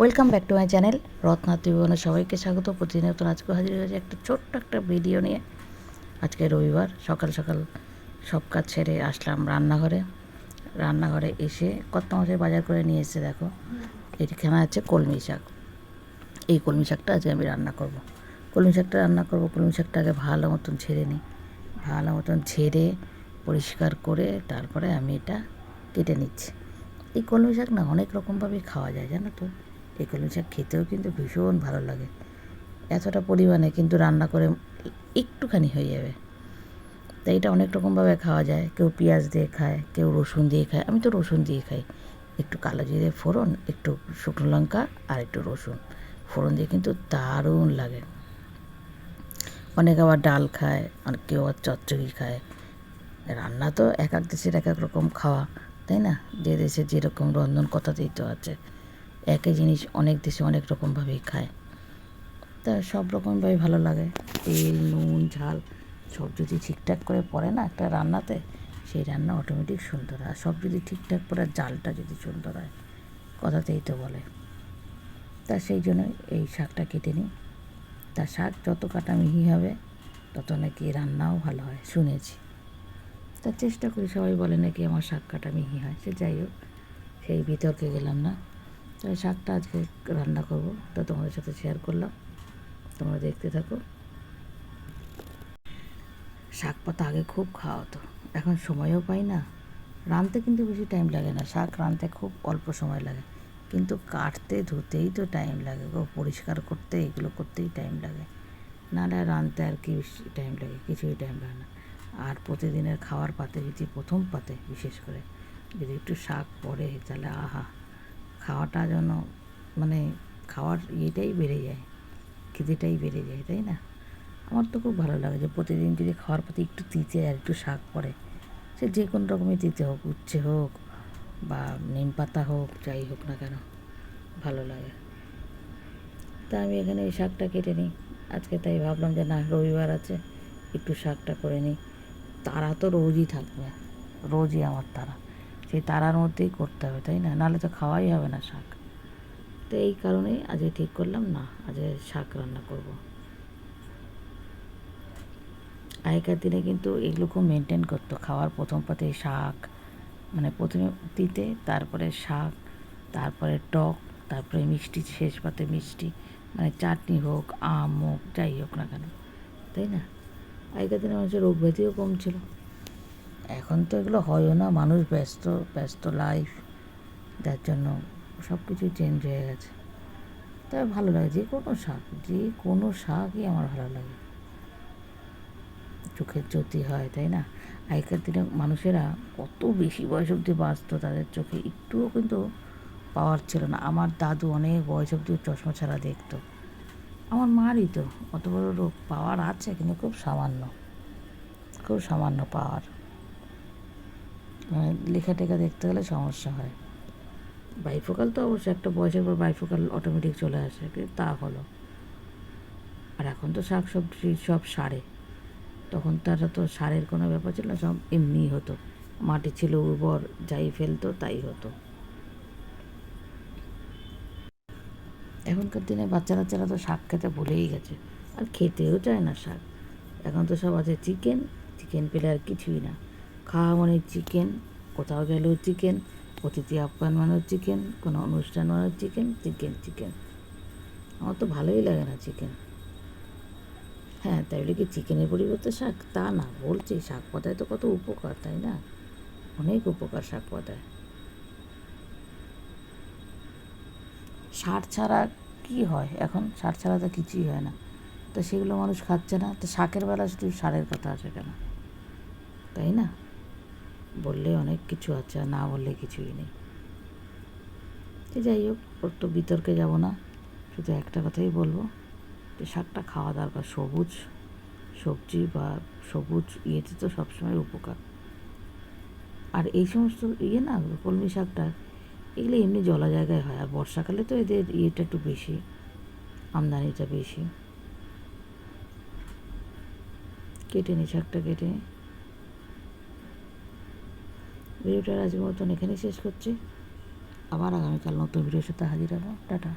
Welcome back to my channel Ratna ত্রিভুবনের সবাইকে স্বাগত। প্রতিনিয়ত আজকে হাজির হয়েছে একটা ছোট্ট একটা ভিডিও নিয়ে। আজকে রবিবার, সকাল সকাল সব কাজ ছেড়ে আসলাম রান্নাঘরে। রান্নাঘরে এসে কত মাসে বাজার করে নিয়ে এসে দেখো। এখানে আছে কলমি শাক। এই কলমি শাকটা আজকে আমি রান্না করব। কলমি শাকটা রান্না করব, কলমি শাকটা আগে ভালো মতন ছেড়ে নিই। ভালো মতন ছেড়ে পরিষ্কার করে তারপরে আমি এটা কেটে নিচ্ছি। এই কলমি শাক না অনেক রকমভাবেই খাওয়া যায়, জানো তো? এই কলমি শাক খেতেও কিন্তু ভীষণ ভালো লাগে। এতটা পরিমাণে কিন্তু রান্না করে একটুখানি হয়ে যাবে। তাই এটা অনেক রকমভাবে খাওয়া যায়। কেউ পেঁয়াজ দিয়ে খায়, কেউ রসুন দিয়ে খায়। আমি তো রসুন দিয়ে খাই। একটু কালো জিরে ফোড়ন, একটু শুকনো লঙ্কা আর একটু রসুন। ফোড়ন দিয়ে কিন্তু দারুণ লাগে। অনেক আবার ডাল খায় অনেক কেউ আবার চচ্চড়ি খায়। রান্না তো এক এক দেশের এক এক রকম খাওয়া, তাই না? যে দেশে যেরকম রন্ধন কথাতেই তো আছে। একই জিনিস অনেক দেশে অনেক রকমভাবেই খায়। তা সব রকমভাবে ভালো লাগে। তেল, নুন, ঝাল সব যদি ঠিকঠাক করে পড়ে না একটা রান্নাতে, সেই রান্না অটোমেটিক সুন্দর হয়। সব যদি ঠিকঠাক পরে জালটা যদি সুন্দর হয়, কথাতেই তো বলে। তা সেই জন্য এই শাকটা কেটে নিই। তা শাক যত কাটা মিহি হবে, তত নাকি রান্নাও ভালো হয়, শুনেছি। তা চেষ্টা করি, সবাই বলে নাকি আমার শাক কাটা মিহি হয়। সে যাই হোক, সেই বিতর্কে গেলাম না। তাই শাকটা আজকে রান্না করব। তা তোমাদের সাথে শেয়ার করলাম। তোমরা দেখতে থাকো। শাক পাতা আগে খুব খাওয়া হতো এখন সময়ও পাই না। রাঁধতে কিন্তু বেশি টাইম লাগে না। শাক রাঁধতে খুব অল্প সময় লাগে। কিন্তু কাটতে, ধুতেই তো টাইম লাগে গো। পরিষ্কার করতে, এগুলো করতেই টাইম লাগে। নাহলে রাঁধতে আর কি বেশি টাইম লাগে? কিছুই টাইম লাগে না। আর প্রতিদিনের খাওয়ার পাতে, যদি প্রথম পাতে বিশেষ করে, যদি একটু শাক পড়ে, তাহলে আহা! খাওয়াটা যেন মানে খাওয়ার ইয়েটাই বেড়ে যায়, খিদেটাই বেড়ে যায়, তাই না? আমার তো খুব ভালো লাগে যে প্রতিদিন যদি খাওয়ার পাতে একটু তিতে আর একটু শাক পড়ে, সে যে কোনো রকমের তিতে হোক, উচ্ছে হোক বা নিম পাতা হোক, যাই হোক না কেন, ভালো লাগে। তা আমি এখানে এই শাকটা কেটে নিই, আজকে তাই ভাবলাম যে না, রবিবার আছে, একটু শাকটা করে নিই। তারা তো রোজই থাকবে, রোজই আমার তারা। সেই তারার মধ্যেই করতে হবে, তাই না? নাহলে তো খাওয়াই হবে না শাক। তো এই কারণেই আজকে ঠিক করলাম, না, আজকে শাক রান্না করব। আগেকার দিনে কিন্তু এগুলো খুব মেনটেন করতো, খাওয়ার প্রথম পাতে শাক মানে প্রথমে তিতে, তারপরে শাক, তারপরে টক, তারপরে মিষ্টি, শেষ পাতে মিষ্টি মানে চাটনি হোক, আম হোক, যাই হোক না কেন, তাই না? আগেকার দিনে মানুষের রোগ ব্যাধিও কম ছিল। এখন তো এগুলো হয়ও না, মানুষ ব্যস্ত ব্যস্ত লাইফ যার জন্য সব কিছু চেঞ্জ হয়ে গেছে। তবে ভালো লাগে, যে কোনো শাক, যে কোনো শাকই আমার ভালো লাগে। চোখের জ্যোতি হয়, তাই না? আগেকার দিনে মানুষেরা কত বেশি বয়স অবধি বাঁচত, তাদের চোখে একটুও কিন্তু পাওয়ার ছিল না। আমার দাদু অনেক বয়স অবধি চশমা ছাড়া দেখতো। আমার মারই তো, অত বড় রোগ পাওয়ার আছে, কিন্তু খুব সামান্য খুব সামান্য পাওয়ার। লেখা টেখা দেখতে গেলে সমস্যা হয়। বাইফোকাল তো অবশ্যই একটা বয়সের পর বাইফোকাল অটোমেটিক চলে আসে, কিন্তু তা হলো। আর এখন তো শাক সবজি সব সারে। তখন তারা তো সারের কোনো ব্যাপার ছিল না, সব এমনিই হতো। মাটি ছিল উর্বর, যাই ফেলতো তাই হতো। এখনকার দিনে বাচ্চা বাচ্চারা তো শাক খেতে ভুলেই গেছে। আর খেতেও চায় না শাক। এখন তো সব আছে চিকেন চিকেন পেলে আর কিছুই না। খাওয়া মানে চিকেন কোথাও গেলেও চিকেন অতিথি আপ্যায়ন মানেও চিকেন কোনো অনুষ্ঠান মানেও চিকেন চিকেন চিকেন আমার তো ভালোই লাগে না চিকেন হ্যাঁ তাই বলে কি চিকেনের পরিবর্তে শাক? তা না, বলছি, শাক পাতায় তো কত উপকার, তাই না? অনেক উপকার শাক পাতায়। সার ছাড়া কি হয়? এখন সার ছাড়া তো কিছুই হয় না। তো সেগুলো মানুষ খাচ্ছে না। তো শাকের বেলা শুধু সারের কথা আছে কেন? তাই না? বললে অনেক কিছু আছে না বললে কিছুই নেই। তো যাই হোক, ওর তো বিতর্কে যাব না। শুধু একটা কথাই বলব, যে শাকটা খাওয়া দরকার, সবুজ সবজি বা সবুজ ইয়েতে তো সবসময় উপকার। আর এই সমস্ত ইয়ে না, কলমি শাকটা, এগুলো এমনি জলা জায়গায় হয়, আর বর্ষাকালে তো এদের ইয়েটা একটু বেশি, আমদানিটা বেশি। কেটে নি শাকটা, কেটে ভিডিওটা আজকের মতন এখানেই শেষ করছি। আবার আগামীকাল নতুন ভিডিওর সাথে হাজির হব। টাটা।